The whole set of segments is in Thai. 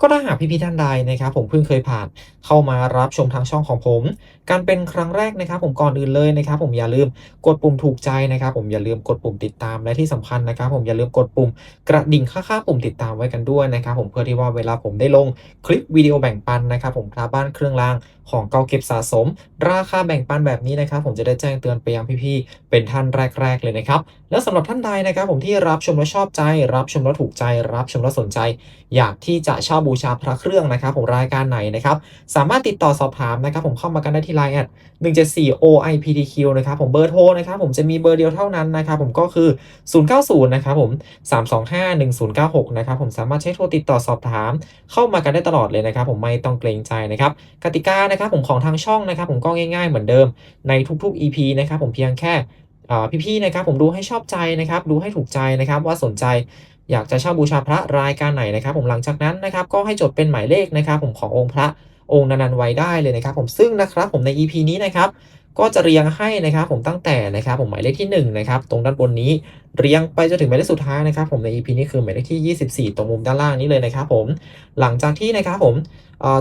ก็ถ้าหากพี่ๆท่านใดนะครับผมเพิ่งเคยผ่านเข้ามารับชมทางช่องของผม การเป็นครั้งแรกนะครับ ผมก่อนอื่นเลยนะครับ ผมอย่าลืมกดปุ่มถูกใจนะครับ ผมอย่าลืมกดปุ่มติดตามและที่สำคัญนะครับ ผมอย่าลืมกดปุ่มกระดิ่งค่าๆปุ่มติดตามไว้กันด้วยนะครับ ผมเพื่อที่ว่าเวลาผมได้ลงคลิปวิดีโอแบ่งปันนะครับผมพระบ้านเครื่องรางของเก่าเก็บสะสม ราคาแบ่งปันแบบนี้นะครับ ผมจะได้แจ้งเตือนไปยังพี่ๆเป็นท่านแรก ๆ เลยนะครับ แล้วสำหรับท่านใดนะครับ ผมที่รับชมแล้วชอบใจ รับชมแล้วถูกใจ รับชมแล้วสนใจ อยากที่จะเช่าบููชาพระเครื่องนะครับผมรายการไหนนะครับสามารถติดต่อสอบถามนะครับผมเข้ามากันได้ที่ Line แอด174 OIPTQ นะครับผมเบอร์โทรนะครับผมจะมีเบอร์เดียวเท่านั้นนะครับผมก็คือ 090นะครับผม325 1096นะครับผมสามารถใช้โทรติดต่อสอบถาม เข้ามากันได้ตลอดเลยนะครับผมไม่ต้องเกรงใจนะครับกติกานะครับผมของทางช่องนะครับผมก็ง่าย ๆ เหมือนเดิมในทุกๆ EP นะครับผมเพียงแค่พี่ๆนะครับผมดูให้ชอบใจนะครับดูให้ถูกใจนะครับว่าสนใจ อยากจะเช่าบูชาพระรายการไหนนะครับ ผมหลังจากนั้นนะครับก็ให้จดเป็นหมายเลขนะครับ ผมขององค์พระองค์นันนๆไว้ได้เลยนะครับ ผมซึ่งนะครับผมใน EP นี้นะครับ ก็จะเรียงให้นะครับผมตั้งแต่นะครับผมหมายเลขที่1นะครับตรงด้านบนนี้เรียงไปจนถึงหมายเลขสุดท้ายนะครับผมใน EP นี้คือหมายเลขที่ 24 ตรงมุมด้านล่างนี้เลยนะครับผมหลังจากที่นะครับผม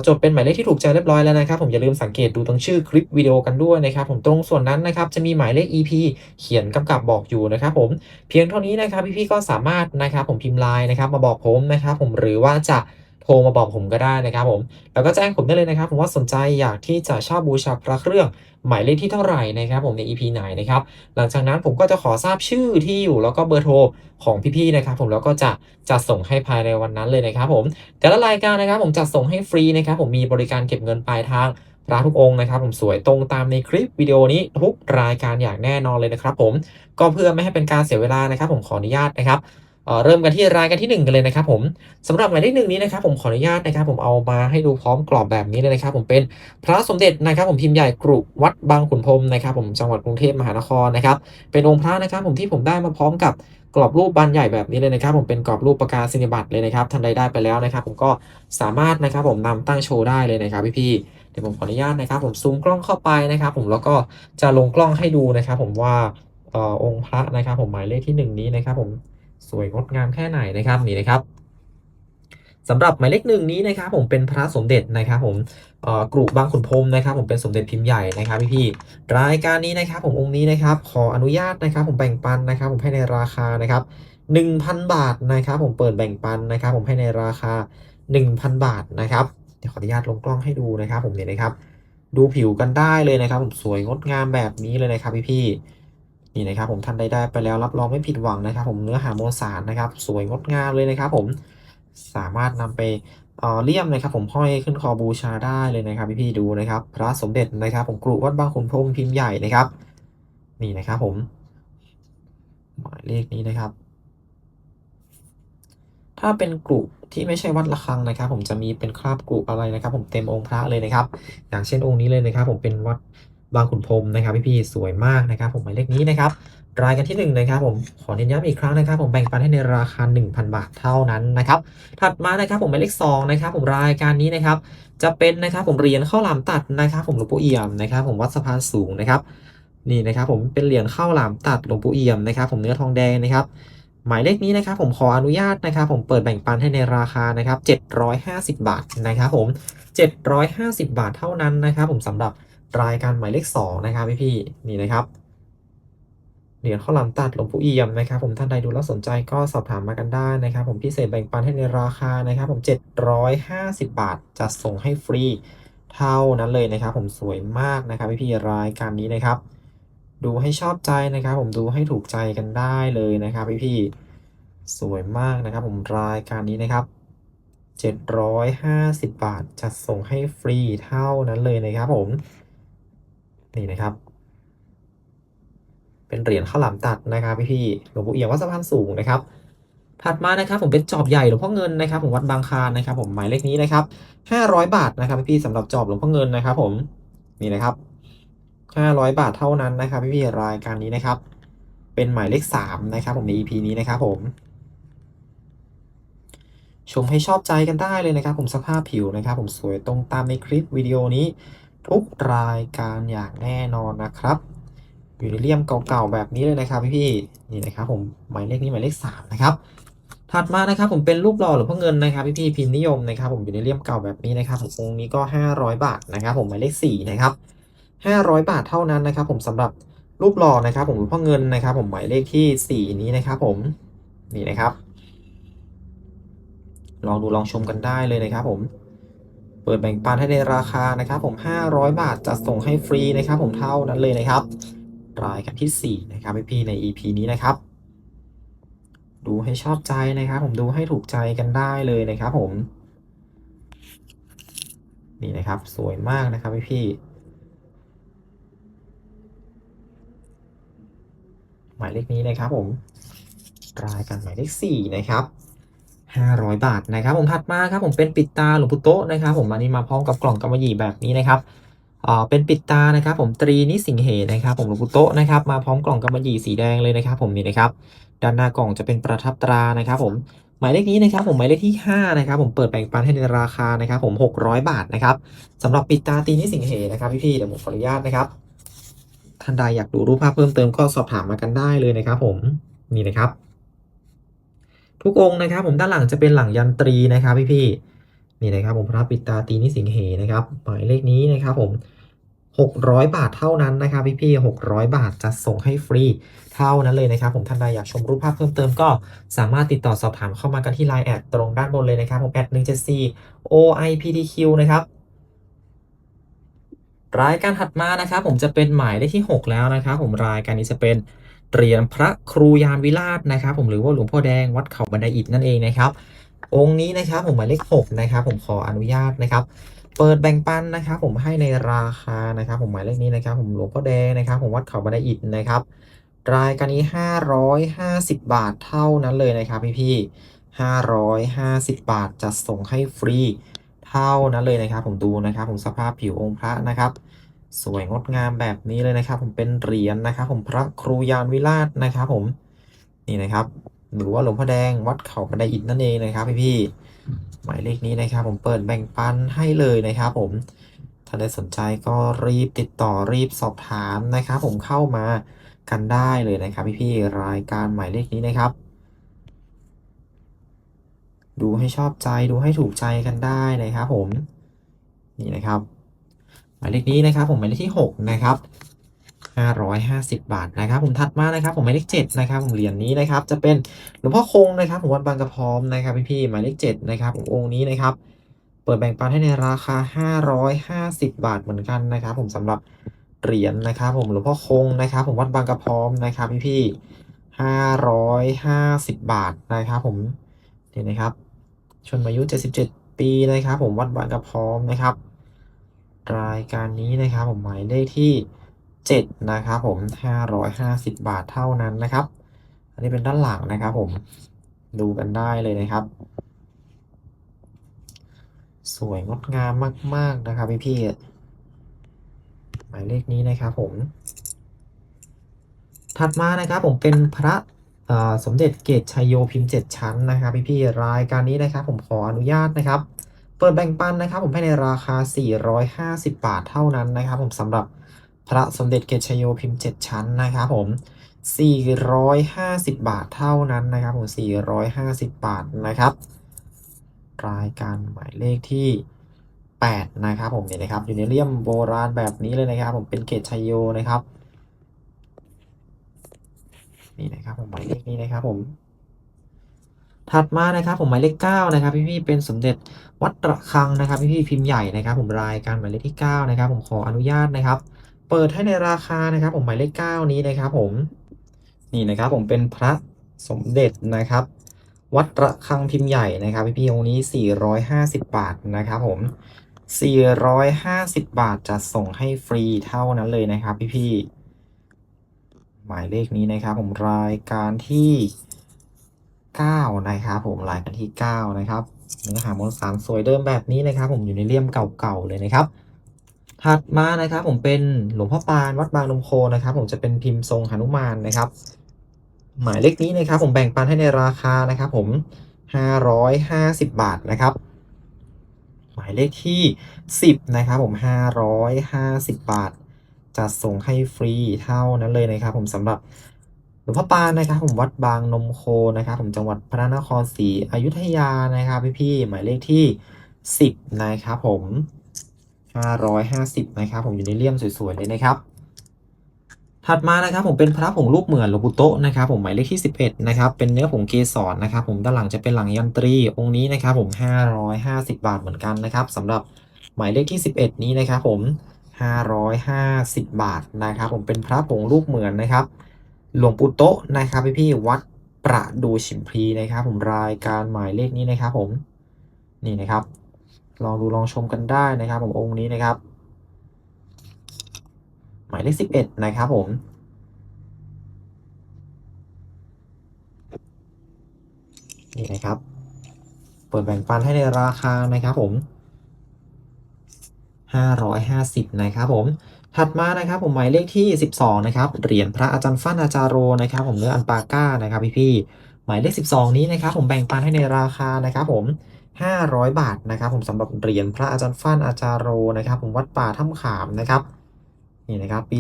จดเป็นหมายเลขที่ถูกใจเรียบร้อยแล้วนะครับผมอย่าลืมสังเกตดูตรงชื่อคลิปวิดีโอกันด้วยนะครับผมตรงส่วนนั้นนะครับจะมีหมายเลข EP เขียนกำกับบอกอยู่นะครับผมเพียงเท่านี้นะครับพี่ๆก็สามารถนะครับผมพิมพ์ไลน์นะครับมาบอกผมนะครับผมหรือว่าจะ ทรมาบอกผมก็ได้นะครับผม แล้วก็แจ้งผมได้เลยนะครับ ผมว่าสนใจอยากที่จะเช่าบูชาพระเครื่องหมายเลขที่เท่าไหร่นะครับผมใน EP ไหนนะครับ หลังจากนั้นผมก็จะขอทราบชื่อที่อยู่แล้วก็เบอร์โทรของพี่ๆนะครับ ผมแล้วก็จะจัดส่งให้ภายในวันนั้นเลยนะครับ ผม แต่ละรายการนะครับ ผมจัดส่งให้ฟรีนะครับ ผมมีบริการเก็บเงินปลายทางพระทุกองค์นะครับผมสวยตรงตามในคลิปวิดีโอนี้ทุกรายการอย่างแน่นอนเลยนะครับ ผมก็เพื่อไม่ให้เป็นการเสียเวลานะครับ ผมขออนุญาตนะครับ เริ่มกันที่รายการที่หนึ่งกันเลยนะครับผมสำหรับหมายเลขหนึ่งนี้นะครับผมขออนุญาตนะครับ ผมเอามาให้ดูพร้อมกรอบแบบนี้เลยนะครับ ผมเป็นพระสมเด็จนะครับ ผมพิมพ์ใหญ่กรุวัดบางขุนพรมนะครับ ผมจังหวัดกรุงเทพมหานครนะครับ เป็นองค์พระนะครับ ผมที่ผมได้มาพร้อมกับกรอบรูปบานใหญ่แบบนี้เลยนะครับ ผมเป็นกรอบรูปประกาศนียบัตรเลยนะครับท่านใดได้ไปแล้วนะครับ ผมก็สามารถนะครับ ผมนำตั้งโชว์ได้เลยนะครับพี่ๆเดี๋ยวผมขออนุญาตนะครับ ผมซูมกล้องเข้าไปนะครับ ผมแล้วก็จะลงกล้องให้ดูนะครับ ผมว่าออองค์พระนะครับ ผมหมายเลขที่หนึ่งนี้นะครับ ผม สวยงดงามแค่ไหนนะครับนี่นะครับสำหรับหมายเลขหนึ่งนี้นะครับผมเป็นพระสมเด็จนะครับผมอ่อกรุบางขุนพรมนะครับ ผมเป็นสมเด็จพิมพ์ใหญ่นะครับพี่ๆรายการนี้นะครับ ผมองค์นี้นะครับ ขออนุญาตนะครับ ผมแบ่งปันนะครับ ผมให้ในราคานะครับ1,000 บาทนะครับ ผมเปิดแบ่งปันนะครับ ผมให้ในราคา 1,000 บาทนะครับเดี๋ยวขออนุญาตลงกล้องให้ดูนะครับ ผมเนี่ยนะครับ ดูผิวกันได้เลยนะครับ ผมสวยงดงามแบบนี้เลยนะครับพี่ๆ นี่นะครับผมท่านใดได้ไปแล้วรับรองไม่ผิดหวังนะครับ ผมเนื้อหาโมสารนะครับ สวยงดงามเลยนะครับผมสามารถนำไปเออเลี่ยมนะครับ ผมห้อยขึ้นคอบูชาได้เลยนะครับพี่ๆดูนะครับ พระสมเด็จนะครับ ผมกรุวัดบางขุนพรมพิมพ์ใหญ่นะครับ นี่นะครับผมหมายเลขนี้นะครับ ถ้าเป็นกรุที่ไม่ใช่วัดระฆังนะครับ ผมจะมีเป็นคราบกรุอะไรนะครับ ผมเต็มองค์พระเลยนะครับ อย่างเช่นองค์นี้เลยนะครับ ผมเป็นวัด บางขุนพรมนะครับพี่ๆสวยมากนะครับ ผมหมายเลขนี้นะครับรายกันที่หนึ่งนะครับผมขอเน้นย้ำอีกครั้งนะครับ ผมแบ่งปันให้ในราคา 1,000 บาทเท่านั้นนะครับถัดมานะครับผมหมายเลขสองนะครับผมรายการนี้นะครับจะเป็นนะครับผมเหรียญข้าวหลามตัดนะครับ ผมหลวงปู่เอี่ยมนะครับ ผมวัดสะพานสูงนะครับนี่นะครับผมเป็นเหรียญข้าวหลามตัดหลวงปู่เอี่ยมนะครับ ผมเนื้อทองแดงนะครับหมายเลขนี้นะครับผมขออนุญาตนะครับ ผมเปิดแบ่งปันให้ในราคานะครับ750 บาทนะครับผม 750 บาทเท่านั้นนะครับ ผมสำหรับ รายการหมายเลขสองนะครับพี่ๆนี่นะครับเหรียญข้าวหลามตัดหลวงปู่เอี่ยมนะครับ ผมท่านใดดูแล้วสนใจก็สอบถามมากันได้นะครับ ผมพิเศษแบ่งปันให้ในราคานะครับ ผม 750 บาทจะส่งให้ฟรีเท่านั้นเลยนะครับ ผมสวยมากนะครับพี่ๆรายการนี้นะครับ ดูให้ชอบใจนะครับ ผมดูให้ถูกใจกันได้เลยนะครับพี่ๆสวยมากนะครับ ผมรายการนี้นะครับ 750 บาทจะส่งให้ฟรีเท่านั้นเลยนะครับผม นี่นะครับ เป็นเหรียญข้าวหลามตัดนะครับพี่ๆหลวงปู่เอี่ยมวัดสะพานสูงนะครับถัดมานะครับผมเป็นจอบใหญ่หลวงพ่อเงินนะครับผมวัดบางคานนะครับ ผมหมายเลขนี้นะครับ500 บาทนะครับพี่ๆสำหรับจอบหลวงพ่อเงินนะครับ ผมนี่นะครับ500 บาทเท่านั้นนะครับ พี่ๆรายการนี้นะครับ เป็นหมายเลข3นะครับ ผมใน EP นี้นะครับผมชมให้ชอบใจกันได้เลยนะครับ ผมสภาพผิวนะครับ ผมสวยตรงตามในคลิปวิดีโอนี้ ทุกรายการอย่างแน่นอนนะครับอยู่ในเลี่ยมเก่าๆแบบนี้เลยนะครับพี่ๆนี่นะครับผมหมายเลขนี้หมายเลขสามนะครับถัดมานะครับผมเป็นรูปหล่อหลวงพ่อเงินนะครับพี่ๆพิมพ์นิยมนะครับผมอยู่ในเลี่ยมเก่าแบบนี้นะครับผมองค์นี้ก็ 500 บาทนะครับผมหมายเลขสี่นะครับ500 บาทเท่านั้นนะครับ ผมสำหรับรูปหล่อนะครับ ผมหลวงพ่อเงินนะครับ ผมหมายเลขที่สี่นี้นะครับ ผมนี่นะครับ ลองดูลองชมกันได้เลยนะครับผม ปิดแบ่งปันให้ในราคานะครับผม500 บาทจะส่งให้ฟรีนะครับผมเท่านั้นเลยนะครับ รายการที่สี่นะครับพี่ๆใน EP นี้นะครับ ดูให้ชอบใจนะครับ ผมดูให้ถูกใจกันได้เลยนะครับผม นี่นะครับสวยมากนะครับพี่พี่หมายเลขนี้นะครับผมรายการหมายเลขสี่นะครับ 500 บาทนะครับ ผมถัดมาครับผมเป็นปิดตาหลวงปู่โตะนะครับ ผมอันนี้มาพร้อมกับกล่องกำมะหยี่แบบนี้นะครับอ่าเป็นปิดตานะครับ ผมตรีนิสิงเหนะครับ ผมหลวงปู่โตะนะครับมาพร้อมกล่องกำมะหยี่สีแดงเลยนะครับ ผมนี่นะครับด้านหน้ากล่องจะเป็นประทับตรานะครับ ผมหมายเลขนี้นะครับ ผมหมายเลขที่5นะครับผมเปิดแบ่งปันให้ในราคานะครับผม600 บาทนะครับสำหรับปิดตาตีนิสิงเหนะครับพี่ๆเดี๋ยวผมขออนุญาตนะครับท่านใดอยากดูรูปภาพเพิ่มเติมก็สอบถามมากันได้เลยนะครับ ผมนี่นะครับ ทุกองค์นะครับ ผมด้านหลังจะเป็นหลังยันตรีนะครับพี่ๆนี่นะครับผมพระปิตาตีนิสิงเหนะครับหมายเลขนี้นะครับผม 600 บาทเท่านั้นนะครับพี่ๆ600 บาทจะส่งให้ฟรีเท่านั้นเลยนะครับผมท่านใดอยากชมรูปภาพเพิ่มเติมก็สามารถติดต่อสอบถามเข้ามากันที่ Line แอดตรงด้านบนเลยนะครับผมแอด174 OIPTQ นะครับรายการถัดมานะครับผมจะเป็นหมายเลขที่ 6 แล้วนะครับผมรายการนี้จะเป็น เหรียญพระครูยานวิราชนะครับ ผมหรือว่าหลวงพ่อแดงวัดเขาบันไดอิฐนั่นเองนะครับ องค์นี้นะครับผมหมายเลข6นะครับผมขออนุญาตนะครับ เปิดแบ่งปันนะครับ ผมให้ในราคานะครับ ผมหมายเลขนี้นะครับ ผมหลวงพ่อแดงนะครับ ผมวัดเขาบันไดอิฐนะครับรายการนี้ 550 บาทเท่านั้นเลยนะครับพี่ๆ550 บาทจะส่งให้ฟรีเท่านั้นเลยนะครับ ผมดูนะครับ ผมสภาพผิวองค์พระนะครับ สวยงดงามแบบนี้เลยนะครับ ผมเป็นเหรียญนะครับ ผมพระครูยานวิราชนะครับ ผมนี่นะครับ หรือว่าหลวงพ่อแดงวัดเขาบันไดอิฐนั่นเองนะครับพี่ๆหมายเลขนี้นะครับ ผมเปิดแบ่งปันให้เลยนะครับ ผมถ้าได้สนใจก็รีบติดต่อรีบสอบถามนะครับ ผมเข้ามากันได้เลยนะครับ พี่ๆรายการหมายเลขนี้นะครับดูให้ชอบใจดูให้ถูกใจกันได้นะครับผม นี่นะครับ หมายเลขนี้นะครับผมหมายเลขที่ 6 นะครับ550 บาทนะครับ ผมถัดมานะครับ ผมหมายเลข7นะครับผมเหรียญนี้นะครับ จะเป็นหลวงพ่อคงนะครับผมวัดบางกระพร้อมนะครับพี่ๆหมายเลข7นะครับผมองค์นี้นะครับ เปิดแบ่งปันให้ในราคา 550 บาทเหมือนกันนะครับ ผมสำหรับเหรียญนะครับผมหลวงพ่อคงนะครับ ผมวัดบางกระพร้อมนะครับพี่ๆ550 บาทนะครับผมนี่นะครับชนอายุ 77 ปีนะครับ ผมวัดบางกระพร้อมนะครับ รายการนี้นะครับผมหมายเลขที่ 7 นะครับผม 550 บาทเท่านั้นนะครับ อันนี้เป็นด้านหลังนะครับผมดูกันได้เลยนะครับ สวยงดงามมาก ๆนะครับพี่พี่หมายเลขนี้นะครับผม ถัดมานะครับผมเป็นพระสมเด็จเกตชัยโยพิมพ์ 7 ชั้นนะครับพี่พี่รายการนี้นะครับผมขออนุญาตนะครับ เปิดแบ่งปันนะครับผมให้ในราคา 450 บาทเท่านั้นนะครับผมสำหรับพระสมเด็จเกตชัยโยพิมพ์ 7 ชั้นนะครับผม 450 บาทเท่านั้นนะครับผม 450 บาทนะครับ รายการหมายเลขที่ 8 นะครับผมเนี่ยนะครับอยู่ในเลี่ยมโบราณแบบนี้เลยนะครับผมเป็นเกตชัยโยนะครับ นี่นะครับผมหมายเลขนี้นะครับผม ถัดมานะครับผมหมายเลขเก้านะครับพี่ๆเป็นสมเด็จวัดระฆังนะครับพี่ๆพิมพ์ใหญ่นะครับ ผมรายการหมายเลขที่เก้านะครับผมขออนุญาตนะครับ เปิดให้ในราคานะครับ ผมหมายเลขเก้านี้นะครับ ผมนี่นะครับผมเป็นพระสมเด็จนะครับ วัดระฆังพิมพ์ใหญ่นะครับ พี่ๆองค์นี้ 450 บาทนะครับผม 450 บาทจะส่งให้ฟรีเท่านั้นเลยนะครับ พี่ๆหมายเลขนี้นะครับ ผมรายการที่ 9 นะครับผมรายการที่ 9 นะครับเนื้อหามวลสารสวยเดิมแบบนี้นะครับ ผมอยู่ในเลี่ยมเก่าๆเลยนะครับ ถัดมานะครับ ผมเป็นหลวงพ่อปานวัดบางนมโคนะครับ ผมจะเป็นพิมพ์ทรงหนุมานนะครับ หมายเลขนี้นะครับ ผมแบ่งปันให้ในราคานะครับ ผม 550 บาทนะครับ หมายเลขที่ 10 นะครับ ผม 550 บาทจะส่งให้ฟรีเท่านั้นเลยนะครับ ผมสำหรับ ลวงพ่อปานนะครับผมวัดบางนมโคนะครับผมจังหวัดพระนครศรีอยุธยานะครับพี่ๆหมายเลขที่ 10 นะครับผม 550 นะครับผมอยู่ในเลี่ยมสวยๆเลยนะครับ ถัดมานะครับผมเป็นพระผงรูปเหมือนหลวงปู่โตนะครับผมหมายเลขที่ 11 นะครับเป็นเนื้อผงเกสรนะครับผมด้านหลังจะเป็นหลังยันตรีองค์นี้นะครับผม 550 บาทเหมือนกันนะครับสำหรับหมายเลขที่ 11 นี้นะครับผม 550 บาทนะครับผมเป็นพระผงรูปเหมือนนะครับ หลวงปู่โตะนะครับพี่พี่ๆวัดประดูฉิมพีนะครับ ผมรายการหมายเลขนี้นะครับ ผมนี่นะครับ ลองดูลองชมกันได้นะครับ ผมองค์นี้นะครับ หมายเลขสิบเอ็ดนะครับ ผมนี่นะครับ เปิดแบ่งปันให้ในราคานะครับ ผม550นะครับ ผม ถัดมานะครับผมหมายเลขที่ 12 นะครับเหรียญพระอาจารย์ฟั่นอาจารโรนะครับ ผมเนื้ออันปาก้านะครับพี่ๆหมายเลข 12 นี้นะครับผมแบ่งปันให้ในราคานะครับผม 500 บาทนะครับผมสำหรับเหรียญพระอาจารย์ฟั่นอาจารโรนะครับ ผมวัดป่าถ้ำขามนะครับนี่นะครับปี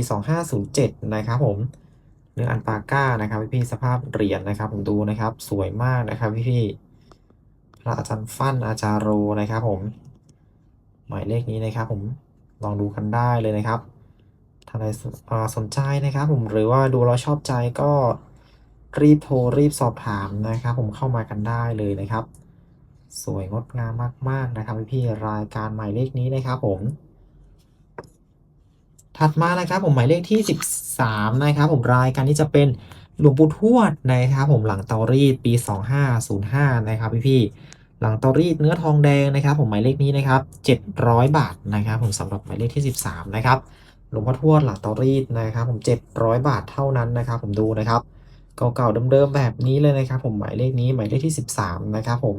2507 นะครับผมเนื้ออันปาก้านะครับพี่ๆสภาพเหรียญนะครับ ผมดูนะครับสวยมากนะครับพี่ๆพระอาจารย์ฟั่นอาจารโรนะครับ ผม หมายเลขนี้นะครับ ผมลองดูกันได้เลยนะครับ ถ้าใครสนใจนะครับผมหรือว่าดูแล้วชอบใจก็รีบโทรรีบสอบถามนะครับ ผมเข้ามากันได้เลยนะครับ สวยงดงามมาก ๆ นะครับพี่รายการหมายเลขนี้นะครับผม ถัดมานะครับผมหมายเลขที่ 13 นะครับ ผมรายการนี้จะเป็นหลวงปู่ทวดนะครับ ผมหลังเตารีดปี 2505 นะครับพี่ๆหลังเตารีดเนื้อทองแดงนะครับ ผมหมายเลขนี้นะครับ 700 บาทนะครับ ผมสำหรับหมายเลขที่ 13 นะครับ หลวงพ่อทวดหลังเตารีดนะครับ ผม 700 บาทเท่านั้นนะครับ ผมดูนะครับเก่าๆเดิมๆแบบนี้เลยนะครับผมหมายเลขนี้หมายเลขที่ 13 นะครับผม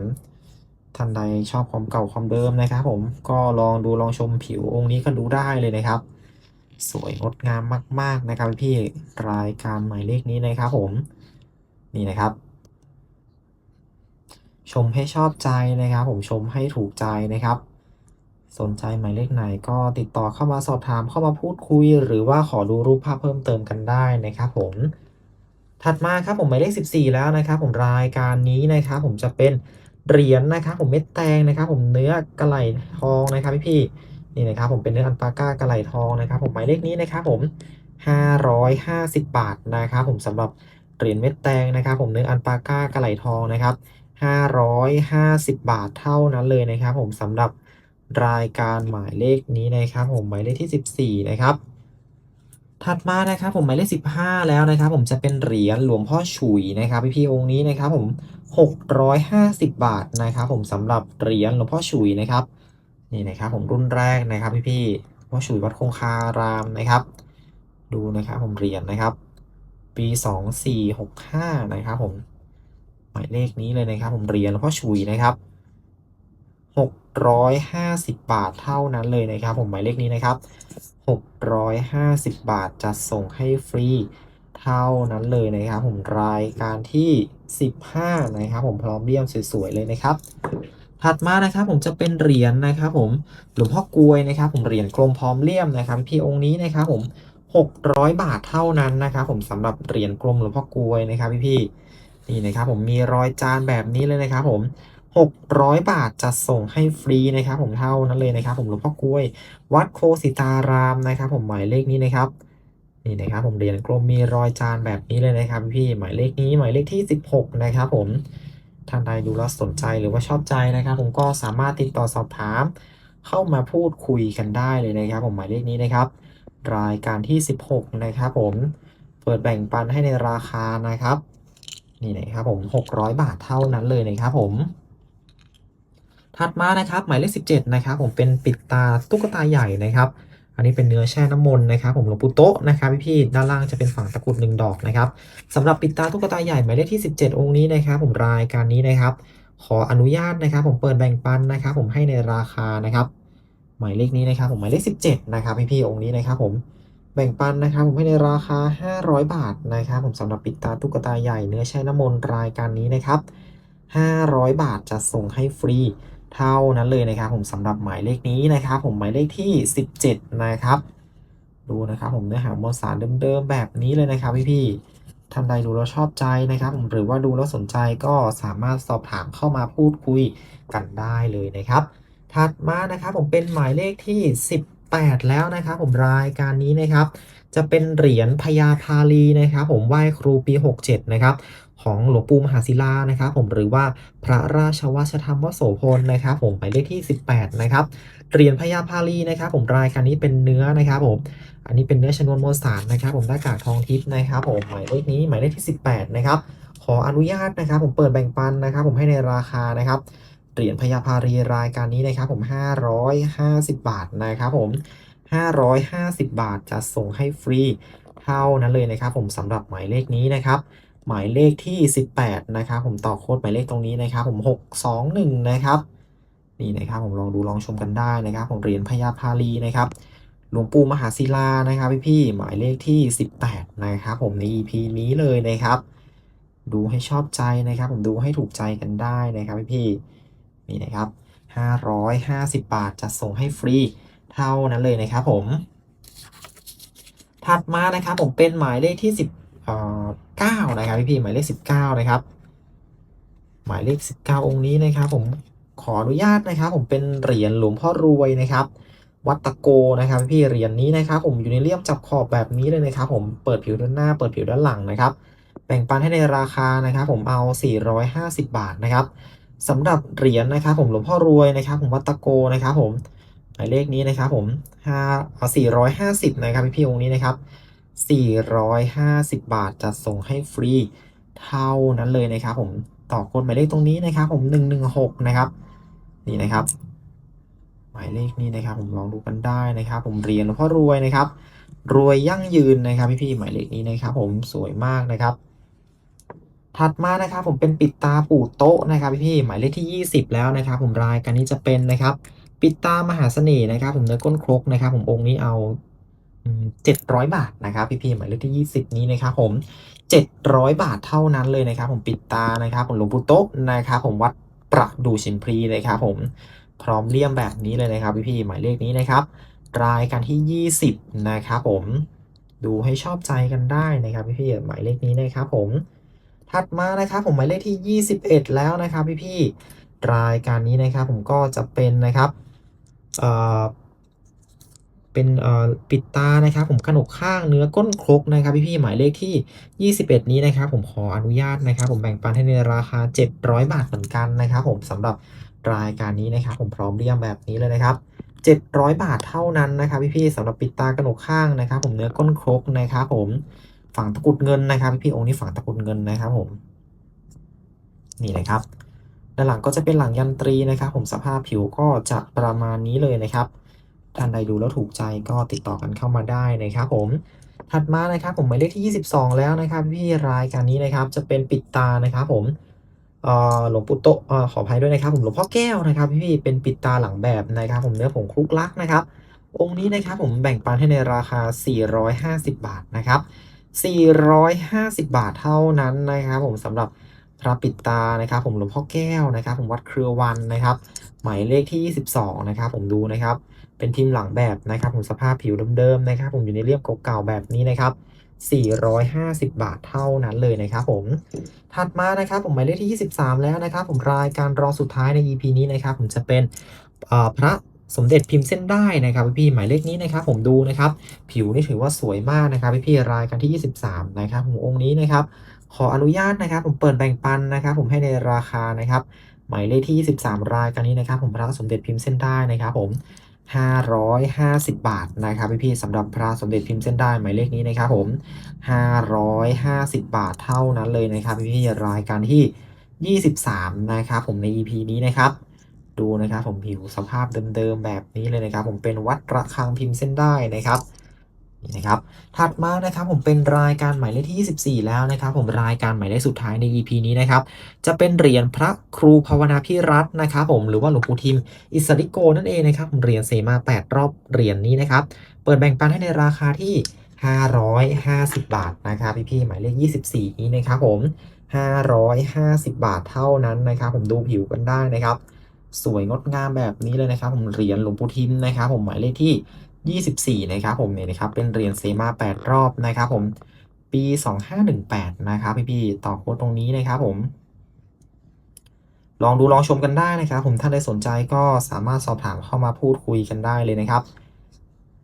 ท่านใดชอบความเก่าความเดิมนะครับ ผมก็ลองดูลองชมผิวองค์นี้ก็ดูได้เลยนะครับ สวยงดงามมาก ๆนะครับพี่รายการหมายเลขนี้นะครับผมนี่นะครับชมให้ชอบใจนะครับ ผมชมให้ถูกใจนะครับ สนใจหมายเลขไหนก็ติดต่อเข้ามาสอบถามเข้ามาพูดคุย หรือว่าขอดูรูปภาพเพิ่มเติมกันได้นะครับผม ถัดมาครับผมหมายเลข 14 แล้วนะครับผมรายการนี้นะครับผมจะเป็นเหรียญนะครับผมเม็ดแตงนะครับผมเนื้อกระไหลทองนะครับพี่ๆนี่นะครับผมเป็นเนื้ออันปาก้ากระไหลทองนะครับผมหมายเลขนี้นะครับผม 550 บาทนะครับผมสำหรับเหรียญเม็ดแตงนะครับผมเนื้ออันปาก้ากระไหลทองนะครับ550 บาทเท่านั้นเลยนะครับผมสำหรับ รายการหมายเลขนี้นะครับ ผมหมายเลขที่ 14 นะครับ ถัดมานะครับผมหมายเลข 15 แล้วนะครับ ผมจะเป็นเหรียญหลวงพ่อฉุยนะครับพี่ๆองค์นี้นะครับผม650 บาทนะครับ ผมสำหรับเหรียญหลวงพ่อฉุยนะครับนี่นะครับผมรุ่นแรกนะครับพี่ๆหลวงพ่อฉุยวัดคงคารามนะครับ ดูนะครับผมเหรียญนะครับ ปี 2465 นะครับผมหมายเลขนี้เลยนะครับ ผมเหรียญหลวงพ่อฉุยนะครับ 650 บาทเท่านั้นเลยนะครับ ผมหมายเลขนี้นะครับ 650 บาทจะส่งให้ฟรีเท่านั้นเลยนะครับ ผมรายการที่ 15 นะครับผมพร้อมเลี่ยมสวยๆเลยนะครับ ถัดมานะครับผมจะเป็นเหรียญนะครับผมหลวงพ่อกลวยนะครับ ผมเหรียญกลมพร้อมเลี่ยมนะครับพี่องค์นี้นะครับผม 600 บาทเท่านั้นนะครับ ผมสำหรับเหรียญกลมหลวงพ่อกลวยนะครับพี่ๆนี่นะครับผมมีรอยจานแบบนี้เลยนะครับผม 600 บาทจะส่งให้ฟรีนะครับ ผมเท่านั้นเลยนะครับ ผมหลวงพ่อกล้วย วัดโคสิตารามนะครับ ผมหมายเลขนี้นะครับนี่นะครับผมเรียญกลมมีรอยจานแบบนี้เลยนะครับ พี่หมายเลขนี้หมายเลขที่ 16 นะครับ ผมท่านใดดูแล้วสนใจหรือว่าชอบใจนะครับ ผมก็สามารถติดต่อสอบถาม เข้ามาพูดคุยกันได้เลยนะครับ ผมหมายเลขนี้นะครับ รายการที่ 16 นะครับผมเปิดแบ่งปันให้ในราคานะครับ นี่นะครับผม 600 บาทเท่านั้นเลยนะครับผม ถัดมานะครับหมายเลข17นะครับผมเป็นปิดตาตุ๊กตาใหญ่นะครับ อันนี้เป็นเนื้อแช่น้ำมนต์นะครับผมหลวงปู่โต๊ะนะครับพี่ๆด้านล่างจะเป็นฝั่งตะกรุดหนึ่งดอกนะครับสำหรับปิดตาตุ๊กตาใหญ่หมายเลขที่ 17 องค์นี้นะครับ ผมรายการนี้นะครับ ขออนุญาตนะครับ ผมเปิดแบ่งปันนะครับ ผมให้ในราคานะครับ หมายเลขนี้นะครับ ผมหมายเลข 17 นะครับพี่ๆองค์นี้นะครับ ผมแบ่งปันนะครับ ผมให้ในราคา 500 บาทนะครับ ผมสำหรับปิดตาตุ๊กตาใหญ่เนื้อแช่น้ำมนต์รายการนี้นะครับ500 บาทจะส่งให้ฟรี เท่านั้นเลยนะครับผมสำหรับหมายเลขนี้นะครับ ผมหมายเลขที่ 17 นะครับ ดูนะครับผมเนื้อหามวลสารเดิมๆแบบนี้เลยนะครับพี่ๆท่านใดดูแล้วชอบใจนะครับผมหรือว่าดูแล้วสนใจก็สามารถสอบถามเข้ามาพูดคุยกันได้เลยนะครับ ถัดมานะครับผมเป็นหมายเลขที่ 18 แล้วนะครับ ผมรายการนี้นะครับ จะเป็นเหรียญพญาพาลีนะครับ ผมไหว้ครูปี 67 นะครับ ของหลวงปู่มหาศิลานะครับผมหรือว่าพระราชวัชธรรมวโสพลนะครับผมหมายเลขที่ 18 นะครับเหรียญพญาพาลีนะครับผมรายการนี้เป็นเนื้อนะครับผมอันนี้เป็นเนื้อชนวนโมสารนะครับผมหน้ากากทองทิพย์นะครับผมหมายเลขนี้หมายเลขที่ 18 นะครับขออนุญาตนะครับผมเปิดแบ่งปันนะครับผมให้ในราคานะครับเหรียญพญาพารีรายการนี้นะครับผม 550 บาทนะครับผม 550 บาทจะส่งให้ฟรีเท่านั้นเลยนะครับผมสำหรับหมายเลขนี้นะครับ หมายเลขที่ 18 นะครับผมต่อโค้ดหมายเลขตรงนี้นะครับผม 621 นะครับนี่นะครับผมลองดูลองชมกันได้นะครับ ผมเหรียญพญาพาลีนะครับหลวงปู่มหาศิลานะครับพี่ๆหมายเลขที่ 18 นะครับผมใน EP นี้เลยนะครับ ดูให้ชอบใจนะครับ ผมดูให้ถูกใจกันได้นะครับพี่ๆนี่นะครับ 550 บาทจะส่งให้ฟรีเท่านั้นเลยนะครับผม ถัดมานะครับผมเป็นหมายเลขที่10 เอ่อ9นะครับพี่ๆหมายเลข19นะครับ หมายเลข19องค์นี้นะครับ ผมขออนุญาตนะครับ ผมเป็นเหรียญหลวงพ่อรวยนะครับ วัตโกนะครับ พี่เหรียญนี้นะครับ ผมอยู่ในเลี่ยมจับขอบแบบนี้เลยนะครับ ผมเปิดผิวด้านหน้า เปิดผิวด้านหลังนะครับ แบ่งปันให้ในราคานะครับ ผมเอา 450 บาทนะครับสำหรับเหรียญนะครับ ผมหลวงพ่อรวยนะครับ ผมวัตโกนะครับ ผมหมายเลขนี้นะครับ ผม5เอา450 นะครับพี่พี่องค์นี้นะครับ 450 บาทจะส่งให้ฟรีเท่านั้นเลยนะครับ ผมต่อคนหมายเลขตรงนี้นะครับ ผม 116 นะครับ นี่นะครับ หมายเลขนี้นะครับ ผมลองดูกันได้นะครับ ผมเรียญหลวงพ่อรวยนะครับ รวยยั่งยืนนะครับพี่พี่ๆหมายเลขนี้นะครับ ผมสวยมากนะครับ ถัดมานะครับ ผมเป็นปิดตาปู่โต๊ะนะครับพี่พี่ๆหมายเลขที่ 20 แล้วนะครับ ผมรายการนี้จะเป็นนะครับ ปิดตามหาเสน่ห์นะครับ ผมเนื้อก้นครกนะครับ ผมองค์นี้เอา เจ็ดร้อยบาทนะครับพี่พี่ๆหมายเลขที่ 20 นี้นะครับผม 700 บาทเท่านั้นเลยนะครับ ผมปิดตานะครับผมหลวงปู่โต๊ะนะครับผมวัดประดูชิมพลีนะครับผมพร้อมเลี่ยมแบบนี้เลยนะครับพี่พี่ๆหมายเลขนี้นะครับ รายการที่ 20 นะครับผมดูให้ชอบใจกันได้นะครับพี่พี่ๆหมายเลขนี้นะครับผมถัดมานะครับผมหมายเลขที่ 21 แล้วนะครับพี่พี่ๆรายการนี้นะครับผมก็จะเป็นนะครับเอ่อ เป็นปิดตานะครับ ผมขนกข้างเนื้อก้นครกนะครับ พี่ๆหมายเลขที่ 21 นี้นะครับ ผมขออนุญาตนะครับ ผมแบ่งปันให้ในราคา 700 บาทเหมือนกันนะครับ ผมสำหรับรายการนี้นะครับ ผมพร้อมเรียงแบบนี้เลยนะครับ 700 บาทเท่านั้นนะครับ พี่ๆสำหรับปิดตากระหนกข้างนะครับ ผมเนื้อก้นครกนะครับ ผมฝั่งตะกุดเงินนะครับพี่ๆองค์นี้ฝั่งตะกุดเงินนะครับ ผม นี่นะครับด้านหลังก็จะเป็นหลังยันตรีนะครับ ผมสภาพผิวก็จะประมาณนี้เลยนะครับ ท่านใดดูแล้วถูกใจก็ติดต่อกันเข้ามาได้นะครับผมถัดมานะครับผมหมายเลขที่ 22 แล้วนะครับพี่รายการนี้นะครับจะเป็นปิดตานะครับผมหลวงปู่โตขออภัยด้วยนะครับผมหลวงพ่อแก้วนะครับพี่เป็นปิดตาหลังแบบนะครับผมเนื้อผงคลุกลักนะครับ องค์นี้นะครับผมแบ่งปันให้ในราคา 450 บาทนะครับ 450 บาทเท่านั้นนะครับ ผมสำหรับพระปิดตานะครับ ผมหลวงพ่อแก้วนะครับ ผมวัดเครือวันนะครับ หมายเลขที่ 22 นะครับ ผมดูนะครับ เป็นทีมหลังแบบนะครับผมสภาพผิวเดิมๆนะครับผมอยู่ในเรียบเก่าๆแบบนี้นะครับ 450 บาทเท่านั้นเลยนะครับผม ถัดมานะครับผมหมายเลขที่ 23 แล้วนะครับ ผมรายการรองสุดท้ายใน EP นี้นะครับ ผมจะเป็นพระสมเด็จพิมพ์เส้นได้นะครับพี่หมายเลขนี้นะครับ ผมดูนะครับ ผิวนี่ถือว่าสวยมากนะครับพี่รายการที่ 23 นะครับผมองค์นี้นะครับ ขออนุญาตนะครับ ผมเปิดแบ่งปันนะครับ ผมให้ในราคานะครับหมายเลขที่ 23 รายการนี้นะครับ ผมพระสมเด็จพิมพ์เส้นได้นะครับ ผม 550 บาทนะครับพี่พี่สำหรับพระสมเด็จพิมพ์เส้นได้หมายเลขนี้นะครับผม 550 บาทเท่านั้นเลยนะครับพี่พี่รายการที่ 23 นะครับผมใน EP นี้นะครับ ดูนะครับผมผิวสภาพเดิมๆแบบนี้เลยนะครับ ผมเป็นวัดระฆังพิมพ์เส้นได้นะครับ นะครับ ถัดมานะครับผมเป็นรายการหมายเลขที่ 24 แล้วนะครับ ผมรายการหมายเลขสุดท้ายใน EP นี้นะครับ จะเป็นเหรียญพระครูภาวนาพิรัตน์นะครับผมหรือว่าหลวงปู่ทิม อิสริโกนั่นเองนะครับเหรียญเสมา 8 รอบเหรียญนี้นะครับ เปิดแบ่งปันให้ในราคาที่ 550 บาทนะครับพี่ๆหมายเลข 24 นี้นะครับผม 550 บาทเท่านั้นนะครับผมดูผิวกันได้นะครับ สวยงดงามแบบนี้เลยนะครับ ผมเหรียญหลวงปู่ทิมนะครับ ผมหมายเลขที่ 24 นะครับผมเนี่ยนะครับเป็นเหรียญเซมา 8 รอบนะครับผมปี 2518 นะครับพี่ๆต่อโค้ดตรงนี้นะครับผม ลองดูลองชมกันได้นะครับผมถ้าได้สนใจก็สามารถสอบถามเข้ามาพูดคุยกันได้เลยนะครับ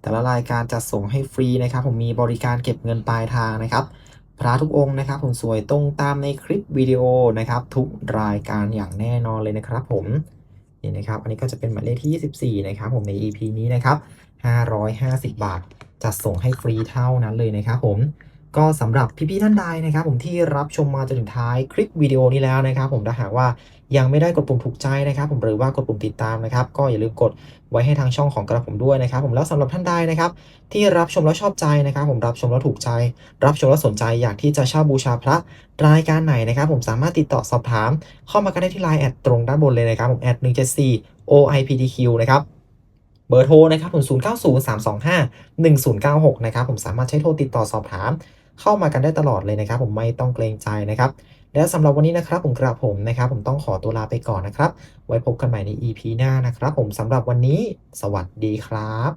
แต่ละรายการจะส่งให้ฟรีนะครับ ผมมีบริการเก็บเงินปลายทางนะครับ พระทุกองค์นะครับ ผมสวยตรงตามในคลิปวิดีโอนะครับ ทุกรายการอย่างแน่นอนเลยนะครับ ผมนี่นะครับ อันนี้ก็จะเป็นหมายเลขที่ 24 นะครับ ผมใน EP นี้นะครับ 550 บาท จัดส่งให้ฟรีเท่านั้นเลยนะครับผมก็สำหรับพี่ๆท่านใดนะครับ ผมที่รับชมมาจนถึงท้ายคลิปวิดีโอนี้แล้วนะครับ ผมถ้าหากว่ายังไม่ได้กดปุ่มถูกใจนะครับ ผมหรือว่ากดปุ่มติดตามนะครับ ก็อย่าลืมกดไว้ให้ทางช่องของกระผมด้วยนะครับ ผมแล้วสำหรับท่านใดนะครับ ที่รับชมแล้วชอบใจนะครับ ผมรับชมแล้วถูกใจ รับชมแล้วสนใจอยากที่จะเช่าบูชาพระรายการไหนนะครับ ผมสามารถติดต่อสอบถาม เข้ามากันได้ที่ไลน์แอดตรงด้านบนเลยนะครับผมแอด174 OIPDQ นะครับ เบอร์โทรนะครับผม 0903251096 นะครับผมสามารถใช้โทรติดต่อสอบถาม เข้ามากันได้ตลอดเลยนะครับผมไม่ต้องเกรงใจนะครับ และสำหรับวันนี้นะครับผมกระผมนะครับผมต้องขอตัวลาไปก่อนนะครับ ไว้พบกันใหม่ใน EP หน้านะครับผมสำหรับวันนี้ สวัสดีครับ